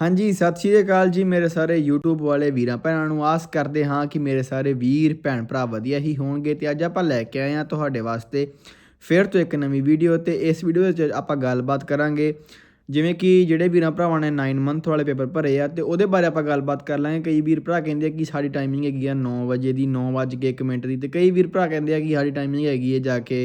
ਹਾਂਜੀ, ਸਤਿ ਸ਼੍ਰੀ ਅਕਾਲ ਜੀ ਮੇਰੇ ਸਾਰੇ YouTube ਵਾਲੇ ਵੀਰਾਂ ਭੈਣਾਂ ਨੂੰ। ਆਸ ਕਰਦੇ ਹਾਂ ਕਿ ਮੇਰੇ ਸਾਰੇ ਵੀਰ, ਭੈਣ ਭਰਾ ਵਧੀਆ ਹੀ ਹੋਣਗੇ ਤੇ ਅੱਜ ਆਪਾਂ ਲੈ ਕੇ ਆਏ ਹਾਂ ਤੁਹਾਡੇ ਵਾਸਤੇ ਫਿਰ ਤੋਂ ਇੱਕ ਨਵੀਂ ਵੀਡੀਓ ਤੇ ਇਸ ਵੀਡੀਓ ਵਿੱਚ ਆਪਾਂ ਗੱਲਬਾਤ ਕਰਾਂਗੇ। ਜਿਵੇਂ ਕਿ ਜਿਹੜੇ ਵੀਰਾਂ ਭਰਾਵਾਂ ਨੇ 9 ਮੰਥ ਵਾਲੇ ਪੇਪਰ ਭਰੇ ਆ ਤੇ ਉਹਦੇ ਬਾਰੇ ਆਪਾਂ ਗੱਲਬਾਤ ਕਰ ਲਾਂਗੇ। ਕਈ ਵੀਰ ਭਰਾ ਕਹਿੰਦੇ ਆ ਕਿ ਸਾਡੀ ਟਾਈਮਿੰਗ ਹੈਗੀ ਆ 9 ਵਜੇ ਦੀ 9 ਵੱਜ ਕੇ 1 ਮਿੰਟ ਦੀ ਤੇ ਕਈ ਵੀਰ ਭਰਾ ਕਹਿੰਦੇ ਆ ਕਿ ਸਾਡੀ ਟਾਈਮਿੰਗ ਹੈਗੀ ਹੈ ਜਾ ਕੇ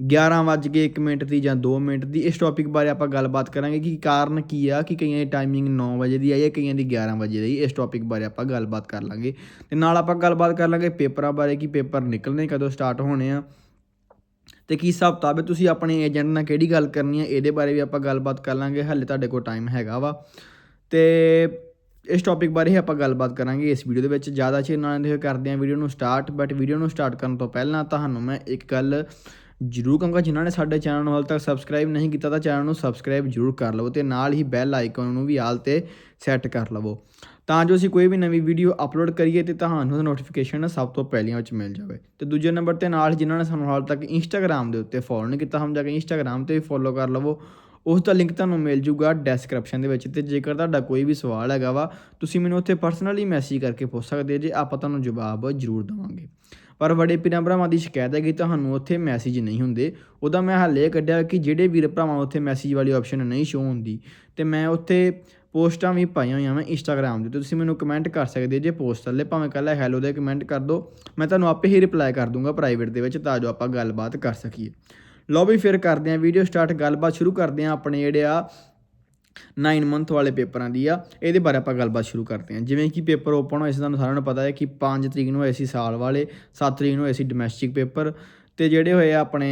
11 ਵੱਜ ਕੇ 1 ਮਿੰਟ ਦੀ ਜਾਂ 2 ਮਿੰਟ ਦੀ ਇਸ ਟੌਪਿਕ ਬਾਰੇ ਆਪਾਂ ਗੱਲਬਾਤ ਕਰਾਂਗੇ ਕਿ ਕਾਰਨ ਕੀ ਆ, ਕਿ ਕਈਆਂ ਦੀ ਟਾਈਮਿੰਗ 9 ਵਜੇ ਦੀ ਆਈ ਹੈ, ਕਈਆਂ ਦੀ 11 ਵਜੇ ਦੀ ਇਸ ਟੌਪਿਕ ਬਾਰੇ ਆਪਾਂ ਗੱਲਬਾਤ ਕਰ ਲਾਂਗੇ। ਤੇ ਨਾਲ ਆਪਾਂ ਗੱਲਬਾਤ ਕਰ ਲਾਂਗੇ ਪੇਪਰਾਂ ਬਾਰੇ ਕਿ ਪੇਪਰ ਨਿਕਲਣੇ ਕਦੋਂ ਸਟਾਰਟ ਹੋਣੇ ਆ। ਤੇ ਕੀ ਹਿਸਾਬ ਕਿਤਾਬ ਹੈ, ਤੁਸੀਂ ਆਪਣੇ ਏਜੰਟ ਨਾਲ ਕਿਹੜੀ ਗੱਲ ਕਰਨੀ ਹੈ, ਇਹਦੇ ਬਾਰੇ ਵੀ ਆਪਾਂ ਗੱਲਬਾਤ ਕਰ ਲਾਂਗੇ, ਹਾਲੇ ਤੁਹਾਡੇ ਕੋਲ ਟਾਈਮ ਹੈਗਾ ਵਾ। ਤੇ ਇਸ ਟੌਪਿਕ ਬਾਰੇ ਹੀ ਆਪਾਂ ਗੱਲਬਾਤ ਕਰਾਂਗੇ ਇਸ ਵੀਡੀਓ ਦੇ ਵਿੱਚ। ਜ਼ਿਆਦਾ ਚਿਰ ਨਾਲ ਹੋਏ ਕਰਦੇ ਹਾਂ ਵੀਡੀਓ ਨੂੰ ਸਟਾਰਟ ਬਟ ਵੀਡੀਓ ਨੂੰ ਸਟਾਰਟ ਕਰਨ ਤੋਂ ਪਹਿਲਾਂ ਤੁਹਾਨੂੰ ਮੈਂ ਇੱਕ ਗੱਲ ਜਰੂਰ ਕਹਾਂਗਾ ਜਿਨ੍ਹਾਂ ਨੇ ਸਾਡੇ ਚੈਨਲ ਨੂੰ ਹਾਲ ਤੱਕ ਸਬਸਕ੍ਰਾਈਬ ਨਹੀਂ ਕੀਤਾ ਤਾਂ ਚੈਨਲ ਨੂੰ ਸਬਸਕ੍ਰਾਈਬ ਜਰੂਰ ਕਰ ਲਵੋ ਤੇ ਨਾਲ ਹੀ ਬੈਲ ਆਈਕਨ ਨੂੰ ਵੀ ਆਲ ਤੇ ਸੈੱਟ ਕਰ ਲਵੋ। ਤਾਂ ਜੋ ਅਸੀਂ ਕੋਈ ਵੀ ਨਵੀਂ ਵੀਡੀਓ ਅਪਲੋਡ ਕਰੀਏ ਤੇ ਤੁਹਾਨੂੰ ਨੋਟੀਫਿਕੇਸ਼ਨ ਸਭ ਤੋਂ ਪਹਿਲੀਆਂ ਵਿੱਚ ਮਿਲ ਜਾਵੇ। ਤੇ ਦੂਜੇ ਨੰਬਰ ਤੇ ਨਾਲ ਜਿਨ੍ਹਾਂ ਨੇ ਸਾਨੂੰ ਹਾਲ ਤੱਕ ਇੰਸਟਾਗ੍ਰam ਦੇ ਉੱਤੇ ਫੋਲੋ ਨਹੀਂ ਕੀਤਾ, ਹਮ ਜਾ ਕੇ ਇੰਸਟਾਗ੍ਰam ਤੇ ਵੀ ਫੋਲੋ ਕਰ ਲਵੋ। ਉਸ ਦਾ ਲਿੰਕ ਤੁਹਾਨੂੰ ਮਿਲ ਜੂਗਾ ਡਿਸਕ੍ਰਿਪਸ਼ਨ ਦੇ ਵਿੱਚ ਤੇ ਜੇਕਰ ਤੁਹਾਡਾ ਕੋਈ ਵੀ ਸਵਾਲ ਹੈਗਾ ਵਾ, ਤੁਸੀਂ ਮੈਨੂੰ ਉੱਥੇ ਪਰਸਨਲੀ ਮੈਸੇਜ ਕਰਕੇ ਪੁੱਛ ਸਕਦੇ ਜੇ ਆਪਾਂ ਤੁਹਾਨੂੰ ਜਵਾਬ ਜ਼ਰੂਰ ਦਵਾਂਗੇ। ਪਰ ਵੱਡੇ ਪੀਰਾਂ ਭਰਾਵਾਂ ਦੀ ਸ਼ਿਕਾਇਤ ਹੈ ਕਿ ਤੁਹਾਨੂੰ ਉੱਥੇ ਮੈਸੇਜ ਨਹੀਂ ਹੁੰਦੇ। ਉਹਦਾ ਮੈਂ ਹੱਲ ਇਹ ਕੱਢਿਆ ਕਿ ਜਿਹੜੇ ਵੀਰ ਭਰਾਵਾਂ ਉੱਥੇ ਮੈਸੇਜ ਵਾਲੀ ਆਪਸ਼ਨ ਨਹੀਂ ਸ਼ੋ ਹੁੰਦੀ, ਤੇ ਮੈਂ ਉੱਥੇ ਪੋਸਟਾਂ ਵੀ ਪਾਈਆਂ ਹੋਈਆਂ ਮੈਂ ਇੰਸਟਾਗ੍ਰam ਤੇ ਤੁਸੀਂ ਮੈਨੂੰ ਕਮੈਂਟ ਕਰ ਸਕਦੇ ਜੇ ਪੋਸਟ ਥੱਲੇ, ਭਾਵੇਂ ਕੱਲਾ ਹੈਲੋ ਦੇ ਕਮੈਂਟ ਕਰ ਦਿਓ ਮੈਂ ਤੁਹਾਨੂੰ ਆਪੇ ਹੀ ਰਿਪਲਾਈ ਕਰ ਦੂੰਗਾ ਪ੍ਰਾਈਵੇਟ ਦੇ ਵਿੱਚ, ਤਾਂ ਜੋ ਆਪਾਂ ਗੱਲਬਾਤ ਕਰ ਸਕੀਏ। ਲਓ ਵੀ ਫਿਰ ਕਰਦੇ ਆਂ ਵੀਡੀਓ ਸਟਾਰਟ ਗੱਲਬਾਤ ਸ਼ੁਰੂ ਕਰਦੇ ਆਂ ਆਪਣੇ ਜਿਹੜੇ ਆ 9 ਮੰਥ ਵਾਲੇ ਪੇਪਰਾਂ ਦੀ ਆ, ਇਹਦੇ ਬਾਰੇ ਆਪਾਂ ਗੱਲਬਾਤ ਸ਼ੁਰੂ ਕਰਦੇ ਹਾਂ। ਜਿਵੇਂ ਕਿ ਪੇਪਰ ਓਪਨ ਹੋਏ ਸੀ, ਤੁਹਾਨੂੰ ਸਾਰਿਆਂ ਨੂੰ ਪਤਾ ਹੈ ਕਿ 5 ਤਰੀਕ ਨੂੰ ਹੋਏ ਸੀ ਸਾਲ ਵਾਲੇ 7 ਤਰੀਕ ਨੂੰ ਹੋਏ ਸੀ ਡੋਮੈਸਟਿਕ ਪੇਪਰ ਤੇ ਜਿਹੜੇ ਹੋਏ ਆ ਆਪਣੇ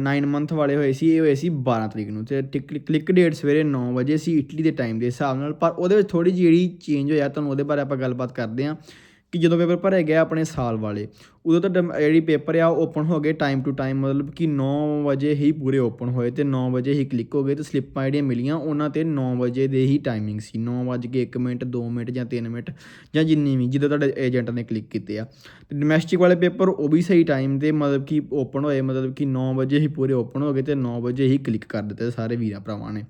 9 ਮੰਥ ਵਾਲੇ ਹੋਏ ਸੀ, ਇਹ ਹੋਏ ਸੀ 12 ਤਰੀਕ ਨੂੰ। ਤੇ ਕਲਿੱਕ ਡੇਟ ਸਵੇਰੇ 9 ਵਜੇ ਸੀ, ਇਟਲੀ ਦੇ ਟਾਈਮ ਦੇ ਹਿਸਾਬ ਨਾਲ। ਪਰ ਉਹਦੇ ਵਿੱਚ ਥੋੜੀ ਜਿਹੀ ਜਿਹੜੀ ਚੇਂਜ ਹੋਇਆ, ਤੁਹਾਨੂੰ ਉਹਦੇ ਬਾਰੇ ਆਪਾਂ ਗੱਲਬਾਤ ਕਰਦੇ ਹਾਂ। ਕਿ ਜਦੋਂ ਪੇਪਰ ਭਰੇ ਗਏ ਆਪਣੇ ਸਾਲ ਵਾਲੇ, ਉਦੋਂ ਤਾਂ ਡਮ- ਜਿਹੜੀ ਪੇਪਰ ਆ ਉਹ ਓਪਨ ਹੋ ਗਏ ਟਾਈਮ ਟੂ ਟਾਈਮ ਮਤਲਬ ਕਿ 9 ਵਜੇ ਹੀ ਪੂਰੇ ਓਪਨ ਹੋਏ ਤੇ 9 ਵਜੇ ਹੀ ਕਲਿੱਕ ਹੋ ਗਏ ਤੇ ਸਲਿੱਪਾਂ ਜਿਹੜੀਆਂ ਮਿਲੀਆਂ ਉਹਨਾਂ ਤੇ 9 ਵਜੇ ਦੇ ਹੀ ਟਾਈਮਿੰਗ ਸੀ। 9 ਵਜੇ ਕੇ 1 ਮਿੰਟ 2 ਮਿੰਟ ਜਾਂ 3 ਮਿੰਟ ਜਾਂ ਜਿੰਨੀ ਵੀ, ਜਦੋਂ ਤੁਹਾਡੇ ਏਜੰਟ ਨੇ ਕਲਿੱਕ ਕੀਤੇ ਆ। ਤੇ ਡੋਮੈਸਟਿਕ ਵਾਲੇ ਪੇਪਰ ਉਹ ਵੀ ਸਹੀ ਟਾਈਮ ਤੇ ਮਤਲਬ ਕਿ ਓਪਨ ਹੋਏ, ਮਤਲਬ ਕਿ 9 ਵਜੇ ਹੀ ਪੂਰੇ ਓਪਨ ਹੋ ਗਏ ਤੇ 9 ਵਜੇ ਹੀ ਕਲਿੱਕ ਕਰ ਦਿੱਤੇ ਸਾਰੇ ਵੀਰਾਂ ਭਰਾਵਾਂ ਨੇ।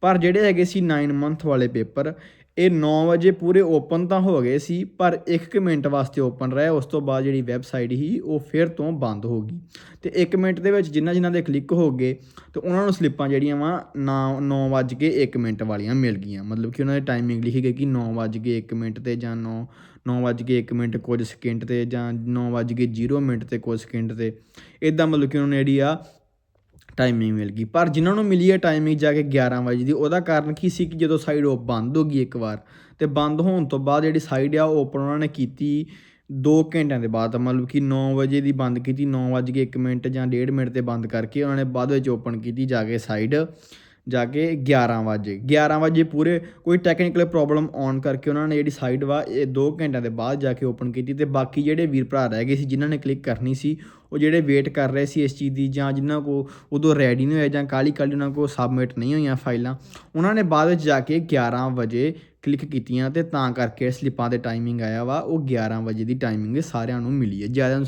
ਪਰ ਜਿਹੜੇ ਹੈਗੇ ਸੀ 9 ਮੰਥ ਵਾਲੇ ਪੇਪਰ ਇਹ 9 ਵਜੇ ਪੂਰੇ ਓਪਨ ਤਾਂ ਹੋ ਗਏ ਸੀ, ਪਰ 1 ਮਿੰਟ ਵਾਸਤੇ ਓਪਨ ਰਿਹਾ, ਉਸ ਤੋਂ ਬਾਅਦ ਜਿਹੜੀ ਵੈਬਸਾਈਟ ਹੀ ਉਹ ਫਿਰ ਤੋਂ ਬੰਦ ਹੋ ਗਈ। ਤੇ 1 ਮਿੰਟ ਦੇ ਵਿੱਚ ਜਿੰਨਾ ਜਿਨ੍ਹਾਂ ਦੇ ਕਲਿੱਕ ਹੋ ਗਏ, ਤੇ ਉਹਨਾਂ ਨੂੰ ਸਲਿੱਪਾਂ ਜਿਹੜੀਆਂ ਵਾ 9 ਵਜ ਕੇ 1 ਮਿੰਟ ਵਾਲੀਆਂ ਮਿਲ ਗਈਆਂ। ਮਤਲਬ ਕਿ ਉਹਨਾਂ ਦੀ ਟਾਈਮਿੰਗ ਲਿਖੀ ਗਈ ਕਿ 9 ਵਜ ਕੇ 1 ਮਿੰਟ ਤੇ ਜਾਂ 9 9 ਵਜ ਕੇ 1 ਮਿੰਟ ਕੁਝ ਸਕਿੰਟ ਤੇ ਜਾਂ 9 ਵਜ ਕੇ 0 ਮਿੰਟ ਤੇ ਕੁਝ ਸਕਿੰਟ ਤੇ। ਇਦਾਂ ਮਤਲਬ ਕਿ ਉਹਨਾਂ ਨੇ ਜਿਹੜੀ ਆ ਟਾਈਮਿੰਗ ਮਿਲ ਗਈ। ਪਰ ਜਿਨ੍ਹਾਂ ਨੂੰ ਮਿਲੀ ਹੈ ਟਾਈਮਿੰਗ ਜਾ ਕੇ 11 ਵਜੇ ਦੀ, ਉਹਦਾ ਕਾਰਨ ਕੀ ਸੀ ਕਿ ਜਦੋਂ ਸਾਈਡ ਉਹ ਬੰਦ ਹੋ ਗਈ ਇੱਕ ਵਾਰ, ਤੇ ਬੰਦ ਹੋਣ ਤੋਂ ਬਾਅਦ ਜਿਹੜੀ ਸਾਈਡ ਆ, ਉਹ ਓਪਨ ਉਹਨਾਂ ਨੇ ਕੀਤੀ 2 ਘੰਟਿਆਂ ਦੇ ਬਾਅਦ, ਮਤਲਬ ਕਿ 9 ਵਜੇ ਦੀ ਬੰਦ ਕੀਤੀ 9 ਵਜੇ ਕੇ 1 ਮਿੰਟ ਜਾਂ 1.5 ਮਿੰਟ ਤੇ ਬੰਦ ਕਰਕੇ ਉਹਨਾਂ ਨੇ ਬਾਅਦ ਵਿੱਚ ਓਪਨ ਕੀਤੀ ਜਾ ਕੇ ਸਾਈਡ ਜਾ ਕੇ 11 ਵਜੇ 11 ਵਜੇ ਪੂਰੇ, ਕੋਈ ਟੈਕਨੀਕਲ ਪ੍ਰੋਬਲਮ ਔਨ ਕਰਕੇ ਉਹਨਾਂ ਨੇ ਜਿਹੜੀ ਸਾਈਟ ਵਾ, ਇਹ 2 ਘੰਟਿਆਂ ਦੇ ਬਾਅਦ ਜਾ ਕੇ ਓਪਨ ਕੀਤੀ ਤੇ ਬਾਕੀ ਜਿਹੜੇ ਵੀਰ ਭਰਾ ਰਹਿ ਗਏ ਸੀ, ਜਿਨ੍ਹਾਂ ਨੇ ਕਲਿੱਕ ਕਰਨੀ ਸੀ, ਉਹ ਜਿਹੜੇ ਵੇਟ ਕਰ ਰਹੇ ਸੀ ਇਸ ਚੀਜ਼ ਦੀ ਜਾਂ ਜਿਨ੍ਹਾਂ ਕੋ ਉਦੋਂ ਰੈਡੀ ਨਹੀਂ ਹੋਇਆ ਜਾਂ ਕਾਲੀ ਕਾਲੀ ਉਹਨਾਂ ਕੋ ਸਬਮਿਟ ਨਹੀਂ ਹੋਈਆਂ ਫਾਈਲਾਂ, ਉਹਨਾਂ ਨੇ ਬਾਅਦ ਵਿੱਚ ਜਾ ਕੇ 11 ਵਜੇ ਕਲਿੱਕ ਕੀਤੀਆਂ ਤੇ ਤਾਂ ਕਰਕੇ ਸਲਿੱਪਾਂ ਦੇ ਟਾਈਮਿੰਗ ਆਇਆ ਵਾ, ਉਹ 11 ਵਜੇ ਦੀ ਟਾਈਮਿੰਗ ਸਾਰਿਆਂ ਨੂੰ ਮਿਲੀ ਹੈ। ਜ਼ਿਆਦਾ ਨੂੰ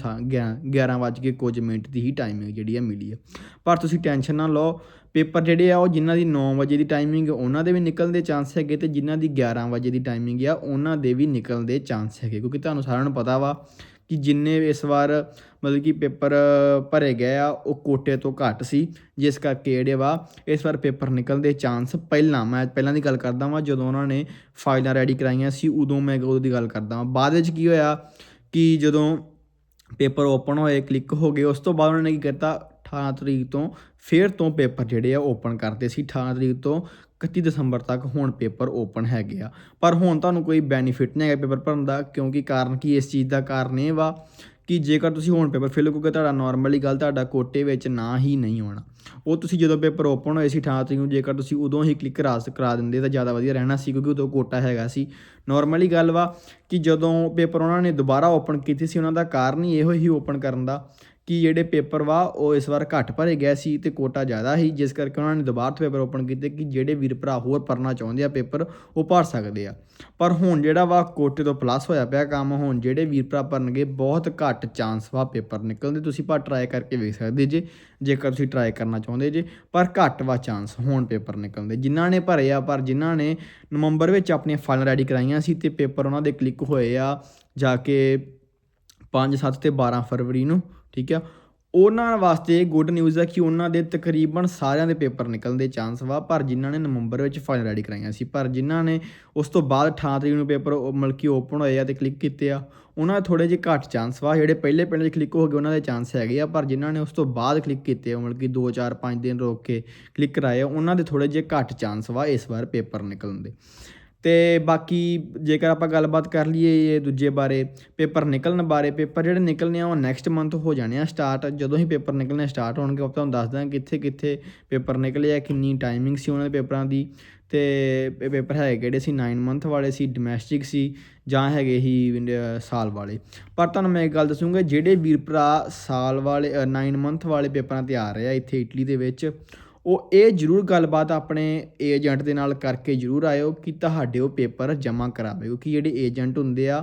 11 ਵਜੇ ਕੇ ਕੁਝ ਮਿੰਟ ਦੀ ਹੀ ਟਾਈਮਿੰਗ ਜਿਹੜੀ ਆ ਮਿਲੀ ਹੈ। ਪਰ ਤੁਸੀਂ ਟੈਨਸ਼ਨ ਨਾ ਲਓ, ਪੇਪਰ ਜਿਹੜੇ ਆ, ਉਹ ਜਿਨ੍ਹਾਂ ਦੀ 9 ਵਜੇ ਦੀ ਟਾਈਮਿੰਗ ਉਹਨਾਂ ਦੇ ਵੀ ਨਿਕਲਣ ਦੇ ਚਾਂਸ ਹੈਗੇ ਤੇ ਜਿਨ੍ਹਾਂ ਦੀ 11 ਵਜੇ ਦੀ ਟਾਈਮਿੰਗ ਆ, ਉਹਨਾਂ ਦੇ ਵੀ ਨਿਕਲਣ ਦੇ ਚਾਂਸ ਹੈਗੇ। ਕਿਉਂਕਿ ਤੁਹਾਨੂੰ ਸਾਰਿਆਂ ਨੂੰ ਪਤਾ ਵਾ ਕਿ ਜਿੰਨੇ ਇਸ ਵਾਰ ਮਤਲਬ ਕਿ ਪੇਪਰ ਭਰੇ ਗਏ ਆ, ਉਹ ਕੋਟੇ ਤੋਂ ਘੱਟ ਸੀ, ਜਿਸ ਕਰਕੇ ਜਿਹੜੇ ਵਾ, ਇਸ ਵਾਰ ਪੇਪਰ ਨਿਕਲਣ ਦੇ ਚਾਂਸ ਪਹਿਲਾਂ, ਮੈਂ ਪਹਿਲਾਂ ਦੀ ਗੱਲ ਕਰਦਾ ਵਾਂ, ਜਦੋਂ ਉਹਨਾਂ ਨੇ ਫਾਈਲਾਂ ਰੈਡੀ ਕਰਾਈਆਂ ਸੀ, ਉਦੋਂ ਮੈਂ ਉਹਦੀ ਦੀ ਗੱਲ ਕਰਦਾ ਵਾਂ। ਬਾਅਦ ਵਿੱਚ ਕੀ ਹੋਇਆ ਕਿ ਜਦੋਂ ਪੇਪਰ ਓਪਨ ਹੋਏ ਕਲਿੱਕ ਹੋ ਗਏ, ਉਸ ਤੋਂ ਬਾਅਦ ਉਹਨਾਂ ਨੇ ਕੀ ਕੀਤਾ 18 ਤਰੀਕ ਤੋਂ ਫੇਰ ਤੋਂ ਪੇਪਰ ਜਿਹੜੇ ਆ ਓਪਨ ਕਰਦੇ ਸੀ। 18 ਤਰੀਕ ਤੋਂ 31 ਦਸੰਬਰ ਤੱਕ ਹੁਣ ਪੇਪਰ ਓਪਨ ਹੈਗੇ ਆ। ਪਰ ਹੁਣ ਤੁਹਾਨੂੰ ਕੋਈ ਬੈਨੀਫਿਟ ਨਹੀਂ ਹੈਗਾ ਪੇਪਰ ਭਰਨ ਦਾ, ਕਿਉਂਕਿ ਕਾਰਨ ਕੀ, ਇਸ ਚੀਜ਼ ਦਾ ਕਾਰਨ ਇਹ ਵਾ ਕਿ ਜੇਕਰ ਤੁਸੀਂ ਹੁਣ ਪੇਪਰ ਫਿਲ ਕਰੋਗੇ, ਤੁਹਾਡਾ ਨਾਰਮਲੀ ਗੱਲ, ਤੁਹਾਡਾ ਕੋਟੇ ਵਿੱਚ ਨਾ ਹੀ ਨਹੀਂ ਆਉਣਾ ਉਹ ਤੁਸੀਂ ਜਦੋਂ ਪੇਪਰ ਓਪਨ ਹੋਏ ਸੀ 18 ਤਰੀਕ ਨੂੰ, ਜੇਕਰ ਤੁਸੀਂ ਉਦੋਂ ਹੀ ਕਲਿੱਕ ਕਰਾ ਕਰਾ ਦਿੰਦੇ, ਤਾਂ ਜ਼ਿਆਦਾ ਵਧੀਆ ਰਹਿਣਾ ਸੀ, ਕਿਉਂਕਿ ਉਦੋਂ ਕੋਟਾ ਹੈਗਾ ਸੀ। ਨਾਰਮਲੀ ਗੱਲ ਵਾ ਕਿ ਜਦੋਂ ਪੇਪਰ ਉਹਨਾਂ ਨੇ ਦੁਬਾਰਾ ਓਪਨ ਕੀਤੀ ਸੀ, ਉਹਨਾਂ ਦਾ ਕਾਰਨ ਹੀ ਇਹੋ ਹੀ ਓਪਨ ਕਰਨ ਦਾ। ਕਿ ਜਿਹੜੇ ਪੇਪਰ ਵਾ, ਉਹ ਇਸ ਵਾਰ ਘੱਟ ਭਰੇ ਗਏ ਸੀ ਤੇ ਕੋਟਾ ਜ਼ਿਆਦਾ ਸੀ, ਜਿਸ ਕਰਕੇ ਉਹਨਾਂ ਨੇ ਦੁਬਾਰਾ ਤੋਂ ਪੇਪਰ ਓਪਨ ਕੀਤੇ ਕਿ ਜਿਹੜੇ ਵੀਰ ਭਰਾ ਹੋਰ ਭਰਨਾ ਚਾਹੁੰਦੇ ਆ ਪੇਪਰ, ਉਹ ਭਰ ਸਕਦੇ ਆ। ਪਰ ਹੁਣ ਜਿਹੜਾ ਵਾ, ਕੋਟੇ ਤੋਂ ਪਲੱਸ ਹੋਇਆ ਪਿਆ ਕੰਮ, ਹੁਣ ਜਿਹੜੇ ਵੀਰ ਭਰਾ ਭਰਨਗੇ, ਬਹੁਤ ਘੱਟ ਚਾਂਸ ਵਾ ਪੇਪਰ ਨਿਕਲਦੇ ਤੁਸੀਂ ਪਰ ਟਰਾਈ ਕਰਕੇ ਵੇਖ ਸਕਦੇ ਜੇ, ਜੇਕਰ ਤੁਸੀਂ ਟਰਾਈ ਕਰਨਾ ਚਾਹੁੰਦੇ ਜੇ, ਪਰ ਘੱਟ ਵਾ ਚਾਂਸ ਹੁਣ ਪੇਪਰ ਨਿਕਲਦੇ ਜਿਨ੍ਹਾਂ ਨੇ ਭਰੇ ਆ, ਪਰ ਜਿਨ੍ਹਾਂ ਨੇ ਨਵੰਬਰ ਵਿੱਚ ਆਪਣੀਆਂ ਫਾਈਲ ਰੈਡੀ ਕਰਾਈਆਂ ਸੀ ਤੇ ਪੇਪਰ ਉਹਨਾਂ ਦੇ ਕਲਿੱਕ ਹੋਏ ਆ, ਜਾ ਕੇ 5 7 ਤੇ 12 ਫਰਵਰੀ ਨੂੰ। ਠੀਕ ਆ? ਉਹਨਾਂ ਵਾਸਤੇ ਗੁੱਡ ਨਿਊਜ਼ ਹੈ ਕਿ ਉਹਨਾਂ ਦੇ ਤਕਰੀਬਨ ਸਾਰਿਆਂ ਦੇ ਪੇਪਰ ਨਿਕਲਣ ਦੇ ਚਾਂਸ ਵਾ, ਪਰ ਜਿਨ੍ਹਾਂ ਨੇ ਨਵੰਬਰ ਵਿੱਚ ਫਾਈਲ ਰੈਡੀ ਕਰਾਈਆਂ ਸੀ, ਪਰ ਜਿਨ੍ਹਾਂ ਨੇ ਉਸ ਤੋਂ ਬਾਅਦ 18 ਤਰੀਕ ਨੂੰ ਪੇਪਰ ਮਲਕੀ ਓਪਨ ਹੋਏ ਆ ਤੇ ਕਲਿੱਕ ਕੀਤੇ ਆ, ਉਹਨਾਂ ਦੇ ਥੋੜੇ ਜਿਹੇ ਘੱਟ ਚਾਂਸ ਵਾ, ਜਿਹੜੇ ਪਹਿਲੇ ਪਿੰਡ 'ਚ ਕਲਿੱਕ ਹੋ ਗਏ ਉਹਨਾਂ ਦੇ ਚਾਂਸ ਹੈਗੇ ਆ, ਪਰ ਜਿਨ੍ਹਾਂ ਨੇ ਉਸ ਤੋਂ ਬਾਅਦ ਕਲਿੱਕ ਕੀਤੇ ਆ, ਮਤਲਬ ਕਿ 2 4 5 ਦਿਨ ਰੋਕ ਕੇ ਕਲਿੱਕ ਕਰਾਏ ਆ, ਉਹਨਾਂ ਦੇ ਥੋੜੇ ਜਿਹੇ ਘੱਟ ਚਾਂਸ ਵਾ ਇਸ ਵਾਰ ਪੇਪਰ ਨਿਕਲਣ ਦੇ। ਅਤੇ ਬਾਕੀ ਜੇਕਰ ਆਪਾਂ ਗੱਲਬਾਤ ਕਰ ਲਈਏ ਇਹ ਦੂਜੇ ਬਾਰੇ, ਪੇਪਰ ਨਿਕਲਣ ਬਾਰੇ, ਪੇਪਰ ਜਿਹੜੇ ਨਿਕਲਣੇ ਆ ਉਹ ਨੈਕਸਟ ਮੰਥ ਹੋ ਜਾਣੇ ਆ ਸਟਾਰਟ ਜਦੋਂ ਹੀ ਪੇਪਰ ਨਿਕਲਣੇ ਸਟਾਰਟ ਹੋਣਗੇ, ਉਹ ਤੁਹਾਨੂੰ ਦੱਸ ਦਾਂਗੇ ਕਿੱਥੇ ਕਿੱਥੇ ਪੇਪਰ ਨਿਕਲੇ ਆ, ਕਿੰਨੀ ਟਾਈਮਿੰਗ ਸੀ ਉਹਨਾਂ ਦੇ ਪੇਪਰਾਂ ਦੀ, ਤੇ ਪੇਪਰ ਹੈਗੇ ਕਿਹੜੇ ਸੀ 9 ਮੰਥ ਵਾਲੇ ਸੀ ਡੋਮੈਸਟਿਕ ਸੀ, ਜਾਂ ਹੈਗੇ ਹੀ ਸਾਲ ਵਾਲੇ। ਪਰ ਤੁਹਾਨੂੰ ਮੈਂ ਇੱਕ ਗੱਲ ਦੱਸੂਗਾ, ਜਿਹੜੇ ਵੀਰ ਭਰਾ ਸਾਲ ਵਾਲੇ 9 ਮੰਥ ਵਾਲੇ ਪੇਪਰਾਂ ਤੇ ਆ ਰਹੇ ਆ ਇੱਥੇ ਇਟਲੀ ਦੇ ਵਿੱਚ ਉਹ ਇਹ ਜ਼ਰੂਰ ਗੱਲਬਾਤ ਆਪਣੇ ਏਜੰਟ ਦੇ ਨਾਲ ਕਰਕੇ ਜ਼ਰੂਰ ਆਇਓ ਕਿ ਤੁਹਾਡੇ ਉਹ ਪੇਪਰ ਜਮ੍ਹਾਂ ਕਰਾਵੇ ਕਿਉਂਕਿ ਜਿਹੜੇ ਏਜੰਟ ਹੁੰਦੇ ਆ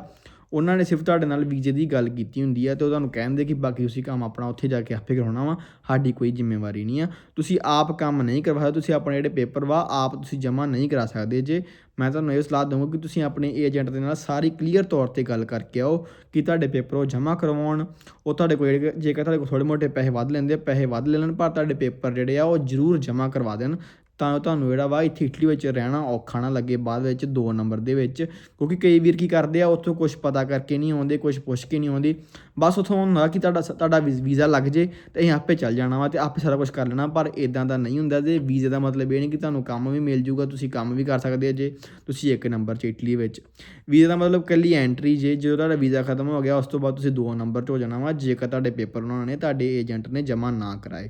ਉਹਨਾਂ ਨੇ ਸਿਰਫ ਤੁਹਾਡੇ ਨਾਲ ਵੀਜ਼ੇ ਦੀ ਗੱਲ ਕੀਤੀ ਹੁੰਦੀ ਹੈ ਤੇ ਉਹ ਤੁਹਾਨੂੰ ਕਹਿੰਦੇ ਕਿ ਬਾਕੀ ਤੁਸੀਂ ਕੰਮ ਆਪਣਾ ਉੱਥੇ ਜਾ ਕੇ ਆਪੇ ਕਰਾਉਣਾ ਵਾ, ਸਾਡੀ ਕੋਈ ਜ਼ਿੰਮੇਵਾਰੀ ਨਹੀਂ ਆ। ਤੁਸੀਂ ਆਪ ਕੰਮ ਨਹੀਂ ਕਰਵਾ ਸਕਦੇ, ਤੁਸੀਂ ਆਪਣੇ ਜਿਹੜੇ ਪੇਪਰ ਵਾ, ਆਪ ਤੁਸੀਂ ਜਮ੍ਹਾਂ ਨਹੀਂ ਕਰਾ ਸਕਦੇ ਜੇ। ਮੈਂ ਤੁਹਾਨੂੰ ਇਹ ਸਲਾਹ ਦਊਂਗਾ ਕਿ ਤੁਸੀਂ ਆਪਣੇ ਏਜੰਟ ਦੇ ਨਾਲ ਸਾਰੀ ਕਲੀਅਰ ਤੌਰ ਤੇ ਗੱਲ ਕਰਕੇ ਆਓ ਕਿ ਤੁਹਾਡੇ ਪੇਪਰ ਉਹ ਜਮ੍ਹਾਂ ਕਰਵਾਉਣ। ਉਹ ਤੁਹਾਡੇ ਕੋਲ ਜਿਹੜੇ- ਜੇਕਰ ਤੁਹਾਡੇ ਕੋਲ ਥੋੜੇ ਮੋਟੇ ਪੈਸੇ ਵੱਧ ਲੈਂਦੇ ਆ, ਪੈਸੇ ਵੱਧ ਲੈ ਲੈਣ, ਪਰ ਤੁਹਾਡੇ ਪੇਪਰ ਜਿਹੜੇ ਆ ਉਹ ਜ਼ਰੂਰ ਜਮ੍ਹਾਂ ਕਰਵਾ ਦੇਣ। ਤਾਂ ਤੁਹਾਨੂੰ ਜਿਹੜਾ ਵਾ ਇੱਥੇ ਇਟਲੀ ਵਿੱਚ ਰਹਿਣਾ ਔਖਾ ਨਾ ਲੱਗੇ, ਬਾਅਦ ਵਿੱਚ 2 ਨੰਬਰ ਦੇ ਵਿੱਚ। ਕਿਉਂਕਿ ਕਈ ਵੀਰ ਕੀ ਕਰਦੇ ਆ, ਉੱਥੋਂ ਕੁਝ ਪਤਾ ਕਰਕੇ ਨਹੀਂ ਆਉਂਦੇ ਕੁਝ ਪੁੱਛ ਕੇ ਨਹੀਂ ਆਉਂਦੇ। ਬਸ ਉੱਥੋਂ ਹੁੰਦਾ ਕਿ ਤੁਹਾਡਾ ਤੁਹਾਡਾ ਵੀਜ਼- ਵੀਜ਼ਾ ਲੱਗ ਜੇ ਤੇ ਅਸੀਂ ਆਪੇ ਚੱਲ ਜਾਣਾ ਵਾ ਤੇ ਆਪੇ ਸਾਰਾ ਕੁਝ ਕਰ ਲੈਣਾ। ਪਰ ਇਦਾਂ ਦਾ ਨਹੀਂ ਹੁੰਦਾ ਤੇ ਵੀਜ਼ੇ ਦਾ ਮਤਲਬ ਇਹ ਨਹੀਂ ਕਿ ਤੁਹਾਨੂੰ ਕੰਮ ਵੀ ਮਿਲ ਜੂਗਾ, ਤੁਸੀਂ ਕੰਮ ਵੀ ਕਰ ਸਕਦੇ ਜੇ ਤੁਸੀਂ ਇੱਕ ਨੰਬਰ 'ਚ ਇਟਲੀ ਵਿੱਚ। ਵੀਜ਼ੇ ਦਾ ਮਤਲਬ ਕੱਲੀ ਐਂਟਰੀ ਜੇ ਜਦੋਂ ਤੁਹਾਡਾ ਵੀਜ਼ਾ ਖਤਮ ਹੋ ਗਿਆ, ਉਸ ਤੋਂ ਬਾਅਦ ਤੁਸੀਂ 2 ਨੰਬਰ 'ਚ ਹੋ ਜਾਣਾ ਵਾ, ਜੇਕਰ ਤੁਹਾਡੇ ਪੇਪਰ ਉਹਨਾਂ ਨੇ ਤੁਹਾਡੇ ਏਜੰਟ ਨੇ ਜਮ੍ਹਾਂ ਨਾ ਕਰਾਏ।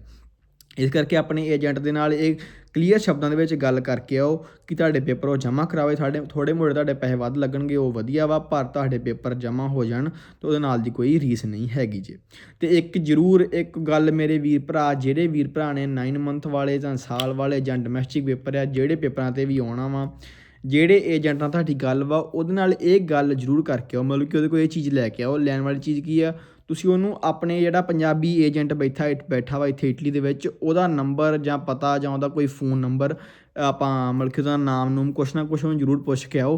ਇਸ ਕਰਕੇ ਆਪਣੇ ਏਜੰਟ ਦੇ ਨਾਲ ਇਹ ਕਲੀਅਰ ਸ਼ਬਦਾਂ ਦੇ ਵਿੱਚ ਗੱਲ ਕਰਕੇ ਆਓ ਕਿ ਤੁਹਾਡੇ ਪੇਪਰ ਉਹ ਜਮ੍ਹਾਂ ਕਰਾਵੇ, ਸਾਡੇ ਥੋੜੇ ਮੋੜੇ ਤੁਹਾਡੇ ਪੈਸੇ ਵੱਧ ਲੱਗਣਗੇ, ਉਹ ਵਧੀਆ ਵਾ, ਪਰ ਤੁਹਾਡੇ ਪੇਪਰ ਜਮ੍ਹਾਂ ਹੋ ਜਾਣ ਤਾਂ ਉਹਦੇ ਨਾਲ ਦੀ ਕੋਈ ਰੀਸ ਨਹੀਂ ਹੈਗੀ ਜੇ। ਤੇ ਇੱਕ ਜ਼ਰੂਰ ਇੱਕ ਗੱਲ ਮੇਰੇ ਵੀਰ ਭਰਾ, ਜਿਹੜੇ ਵੀਰ ਭਰਾ ਨੇ 9 ਮੰਥ ਵਾਲੇ ਜਾਂ ਸਾਲ ਵਾਲੇ ਜਾਂ ਡੋਮੈਸਟਿਕ ਪੇਪਰ ਆ, ਜਿਹੜੇ ਪੇਪਰਾਂ ਤੇ ਵੀ ਆਉਣਾ ਵਾ, ਜਿਹੜੇ ਏਜੰਟ ਨਾਲ ਤੁਹਾਡੀ ਗੱਲ ਵਾ, ਉਹਦੇ ਨਾਲ ਇਹ ਗੱਲ ਜ਼ਰੂਰ ਕਰਕੇ ਆਓ, ਮਤਲਬ ਕਿ ਉਹਦੇ ਕੋਲ ਇਹ ਚੀਜ਼ ਲੈ ਕੇ ਆਓ, ਲੈਣ ਵਾਲੀ ਚੀਜ਼ ਕੀ ਆ ਤੁਸੀਂ ਉਹਨੂੰ ਆਪਣੇ ਜਿਹੜਾ ਪੰਜਾਬੀ ਏਜੰਟ ਬੈਠਾ ਬੈਠਾ ਵਾ ਇੱਥੇ ਇਟਲੀ ਦੇ ਵਿੱਚ, ਉਹਦਾ ਨੰਬਰ ਜਾਂ ਪਤਾ ਜਾਂ ਉਹਦਾ ਕੋਈ ਫੋਨ ਨੰਬਰ, ਆਪਾਂ ਮਤਲਬ ਕਿ ਉਹਦਾ ਨਾਮ ਨੂਮ ਕੁਛ ਨਾ ਕੁਛ ਉਹਨੂੰ ਜ਼ਰੂਰ ਪੁੱਛ ਕੇ ਆਓ,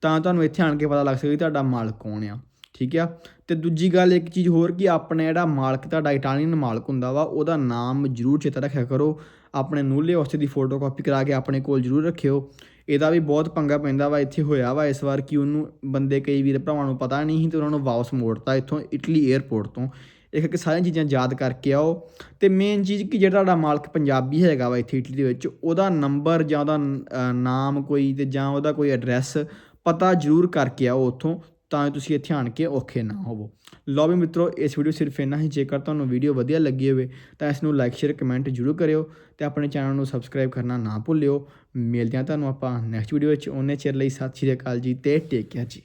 ਤਾਂ ਤੁਹਾਨੂੰ ਇੱਥੇ ਆਣ ਕੇ ਪਤਾ ਲੱਗ ਸਕਦਾ ਤੁਹਾਡਾ ਮਾਲਕ ਕੌਣ ਆ, ਠੀਕ ਆ? ਤੇ ਦੂਜੀ ਗੱਲ ਇੱਕ ਚੀਜ਼ ਹੋਰ ਕਿ ਆਪਣੇ ਜਿਹੜਾ ਮਾਲਕ ਤੁਹਾਡਾ ਇਟਾਲੀਅਨ ਮਾਲਕ ਹੁੰਦਾ ਵਾ, ਉਹਦਾ ਨਾਮ ਜ਼ਰੂਰ ਚੇਤਾ ਰੱਖਿਆ ਕਰੋ, ਆਪਣੇ ਨੂਲੇ ਉਸਤੇ ਦੀ ਫੋਟੋ ਕਾਪੀ ਕਰਾ ਕੇ ਆਪਣੇ ਕੋਲ ਜ਼ਰੂਰ ਰੱਖਿਓ। ਇਹਦਾ ਵੀ ਬਹੁਤ ਪੰਗਾ ਪੈਂਦਾ ਵਾ, ਇੱਥੇ ਹੋਇਆ ਵਾ ਇਸ ਵਾਰ ਕਿ ਉਹਨੂੰ ਬੰਦੇ ਕਈ ਵੀਰ ਭਰਾਵਾਂ ਨੂੰ ਪਤਾ ਨਹੀਂ ਸੀ ਤੇ ਉਹਨਾਂ ਨੂੰ ਵਾਪਸ ਮੋੜਤਾ ਇੱਥੋਂ ਇਟਲੀ 에ਅਰਪੋਰਟ ਤੋਂ। ਇੱਕ ਇੱਕ ਸਾਰੀਆਂ ਚੀਜ਼ਾਂ ਯਾਦ ਕਰਕੇ ਆਓ। ਤੇ ਮੇਨ ਚੀਜ਼ ਕਿ ਜਿਹੜਾ ਤੁਹਾਡਾ ਮਾਲਕ ਪੰਜਾਬੀ ਹੈਗਾ ਵਾ ਇੱਥੇ ਇਟਲੀ ਦੇ ਵਿੱਚ, ਉਹਦਾ ਨੰਬਰ ਜਾਂ ਉਹਦਾ ਨਾਮ ਕੋਈ ਤੇ ਜਾਂ ਉਹਦਾ ਕੋਈ ਐਡਰੈਸ ਪਤਾ ਜ਼ਰੂਰ ਕਰਕੇ ਆਓ ਉੱਥੋਂ। ਤਾਂ ਜੋ ਤੁਸੀਂ ਇੱਥੇ ਆਣ ਕੇ ਔਖੇ ਨਾ ਹੋਵੋ। ਲਓ ਵੀ ਮਿੱਤਰੋ, ਇਸ ਵੀਡੀਓ ਸਿਰਫ ਇੰਨਾ ਹੀ। ਜੇਕਰ ਤੁਹਾਨੂੰ ਵੀਡੀਓ ਵਧੀਆ ਲੱਗੀ ਹੋਵੇ, ਤਾਂ ਇਸ ਨੂੰ ਲਾਈਕ ਸ਼ੇਅਰ ਕਮੈਂਟ ਜ਼ਰੂਰ ਕਰਿਓ ਤੇ ਆਪਣੇ ਚੈਨਲ ਨੂੰ ਸਬਸਕ੍ਰਾਈਬ ਕਰਨਾ ਨਾ ਭੁੱਲਿਓ। ਮਿਲਦੇ ਹਾਂ ਤੁਹਾਨੂੰ ਆਪਾਂ ਨੈਕਸਟ ਵੀਡੀਓ ਵਿੱਚ। ਉਹਨੇ ਚਿਰ ਲਈ ਸਤਿ ਸ਼੍ਰੀ ਅਕਾਲ ਜੀ ਤੇ ਟੇਕ ਕੇਅਰ ਜੀ।